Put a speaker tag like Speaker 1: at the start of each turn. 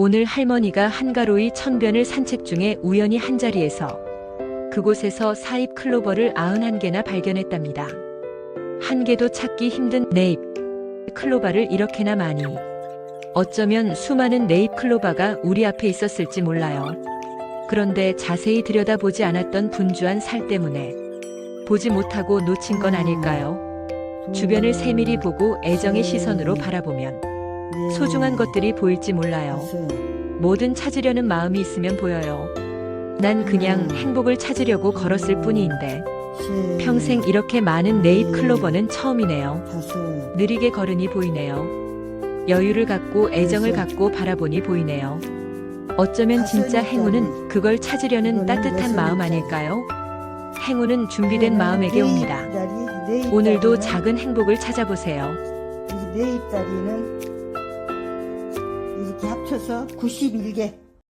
Speaker 1: 오늘 할머니가 한가로이 천변을 산책 중에 우연히 한자리에서 그곳에서 사입 클로버를 91개나 발견했답니다. 한 개도 찾기 힘든 네잎 클로바를 이렇게나 많이. 어쩌면 수많은 네잎 클로바가 우리 앞에 있었을지 몰라요. 그런데 자세히 들여다보지 않았던 분주한 살 때문에 보지 못하고 놓친 건 아닐까요? 주변을 세밀히 보고 애정의 시선으로 바라보면 소중한 것들이 보일지 몰라요. 뭐든 찾으려는 마음이 있으면 보여요. 난 그냥 행복을 찾으려고 걸었을 뿐인데 평생 이렇게 많은 네잎 클로버는 처음이네요. 느리게 걸으니 보이네요. 여유를 갖고 애정을 갖고 바라보니 보이네요. 어쩌면 진짜 행운은 그걸 찾으려는 따뜻한 마음 아닐까요? 행운은 준비된 마음에게 옵니다. 오늘도 작은 행복을 찾아보세요.
Speaker 2: 이렇게 합쳐서 91개.